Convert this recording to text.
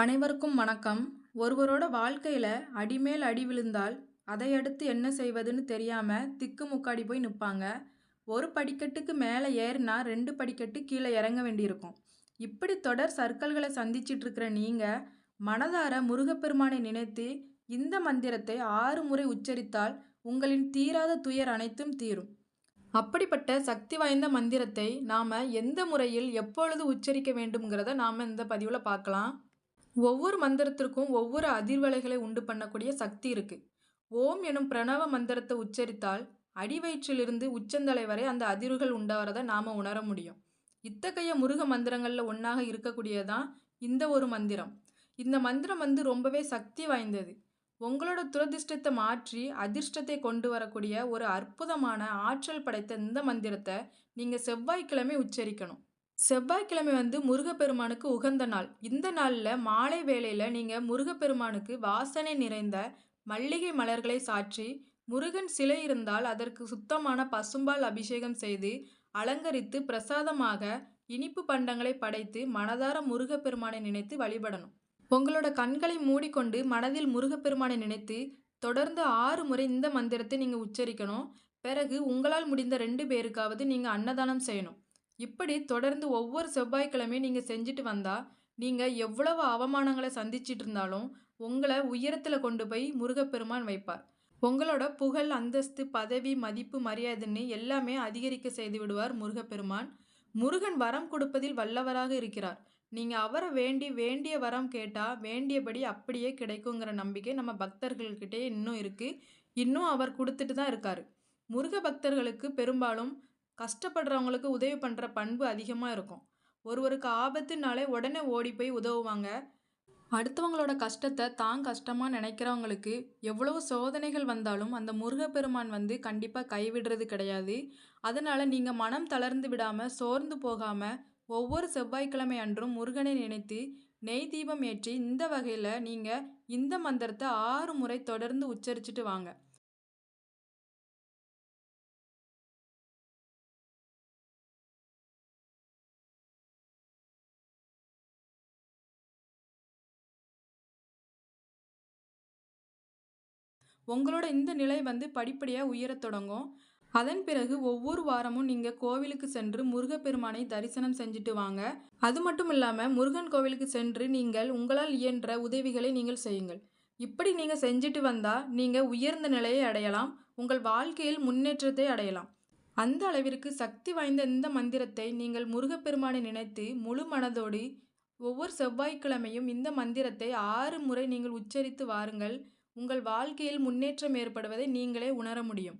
அனைவருக்கும் வணக்கம். ஒருவரோட வாழ்க்கையில் அடிமேல் அடி விழுந்தால் அதை அடுத்து என்ன செய்வதுன்னு தெரியாமல் திக்குமுக்காடி போய் நிற்பாங்க ஒரு படிக்கட்டுக்கு மேலே ஏறினா ரெண்டு படிக்கட்டு கீழே இறங்க வேண்டியிருக்கும். இப்படி தொடர் சர்க்கல்களை சந்திச்சிட்டு இருக்கிற நீங்கள் மனதார முருகப்பெருமானை நினைத்து இந்த மந்திரத்தை ஆறு முறை உச்சரித்தால் உங்களின் தீராத துயர் அனைத்தும் தீரும். அப்படிப்பட்ட சக்தி வாய்ந்த மந்திரத்தை நாம் எந்த முறையில் எப்பொழுது உச்சரிக்க வேண்டும்ங்கிறத நாம் இந்த பதிவில் பார்க்கலாம். ஒவ்வொரு மந்திரத்திற்கும் ஒவ்வொரு அதிர்வலைகளை உண்டு பண்ணக்கூடிய சக்தி இருக்கு. ஓம் எனும் பிரணவ மந்திரத்தை உச்சரித்தால் அடிவயிற்றிலிருந்து உச்சந்தலை வரை அந்த அதிர்வுகள் உண்டாகிறத நாம் உணர முடியும். இத்தகைய முருக மந்திரங்களில் ஒன்றாக இருக்கக்கூடியதான் இந்த ஒரு மந்திரம். இந்த மந்திரம் வந்து ரொம்பவே சக்தி வாய்ந்தது. உங்களோட துரதிர்ஷ்டத்தை மாற்றி அதிர்ஷ்டத்தை கொண்டு வரக்கூடிய ஒரு அற்புதமான ஆற்றல் படைத்த இந்த மந்திரத்தை நீங்கள் செவ்வாய்க்கிழமை உச்சரிக்கணும். செவ்வாய்க்கிழமை வந்து முருகப்பெருமானுக்கு உகந்த நாள். இந்த நாளில் மாலை வேளையில் நீங்கள் முருகப்பெருமானுக்கு வாசனை நிறைந்த மல்லிகை மலர்களை சாற்றி முருகன் சிலை இருந்தால் அதற்கு சுத்தமான பசும்பால் அபிஷேகம் செய்து அலங்கரித்து பிரசாதமாக இனிப்பு பண்டங்களை படைத்து மனதார முருகப்பெருமானை நினைத்து வழிபடணும். உங்களோட கண்களை மூடிக்கொண்டு மனதில் முருகப்பெருமானை நினைத்து தொடர்ந்து ஆறு முறை இந்த மந்திரத்தை நீங்கள் உச்சரிக்கணும். பிறகு உங்களால் முடிந்த ரெண்டு பேருக்காவது நீங்கள் அன்னதானம் செய்யணும். இப்படி தொடர்ந்து ஒவ்வொரு செவ்வாய்க்கிழமையும் நீங்கள் செஞ்சுட்டு வந்தால் நீங்கள் எவ்வளவு அவமானங்களை சந்திச்சிட்டு இருந்தாலும் உங்களை உயரத்தில் கொண்டு போய் முருகப்பெருமான் வைப்பார். உங்களோட புகழ் அந்தஸ்து பதவி மதிப்பு மரியாதைன்னு எல்லாமே அதிகரிக்க செய்து விடுவார் முருகப்பெருமான். முருகன் வரம் கொடுப்பதில் வல்லவராக இருக்கிறார். நீங்கள் அவரை வேண்டி வேண்டிய வரம் கேட்டால் வேண்டியபடி அப்படியே கிடைக்குங்கிற நம்பிக்கை நம்ம பக்தர்கள்கிட்டே இன்னும் இருக்குது இன்னும் அவர் கொடுத்துட்டு தான் இருக்கார். முருக பக்தர்களுக்கு பெரும்பாலும் கஷ்டப்படுறவங்களுக்கு உதவி பண்ணுற பண்பு அதிகமாக இருக்கும். ஒருவருக்கு ஆபத்துனாலே உடனே ஓடி போய் உதவுவாங்க. அடுத்தவங்களோட கஷ்டத்தை தான் கஷ்டமாக நினைக்கிறவங்களுக்கு எவ்வளவு சோதனைகள் வந்தாலும் அந்த முருகப்பெருமான் வந்து கண்டிப்பாக கைவிடுறது கிடையாது. அதனால் நீங்கள் மனம் தளர்ந்து விடாமல் சோர்ந்து போகாமல் ஒவ்வொரு செவ்வாய்க்கிழமை அன்றும் முருகனை நினைத்து நெய் தீபம் ஏற்றி இந்த வகையில் நீங்கள் இந்த மந்திரத்தை ஆறு முறை தொடர்ந்து உச்சரிச்சுட்டு வாங்க. உங்களோட இந்த நிலை வந்து படிப்படியாக உயரத் தொடங்கும். அதன் பிறகு ஒவ்வொரு வாரமும் நீங்கள் கோவிலுக்கு சென்று முருகப்பெருமானை தரிசனம் செஞ்சுட்டு வாங்க. அது மட்டும் இல்லாமல் முருகன் கோவிலுக்கு சென்று நீங்கள் உங்களால் இயன்ற உதவிகளை நீங்கள் செய்யுங்கள். இப்படி நீங்கள் செஞ்சுட்டு வந்தால் நீங்கள் உயர்ந்த நிலையை அடையலாம். உங்கள் வாழ்க்கையில் முன்னேற்றத்தை அடையலாம். அந்த அளவிற்கு சக்தி வாய்ந்த இந்த மந்திரத்தை நீங்கள் முருகப்பெருமானை நினைத்து முழு மனதோடு ஒவ்வொரு செவ்வாய்க்கிழமையும் இந்த மந்திரத்தை ஆறு முறை நீங்கள் உச்சரித்து வாருங்கள். உங்கள் வாழ்க்கையில் முன்னேற்றம் ஏற்படுவதை நீங்களே உணர முடியும்.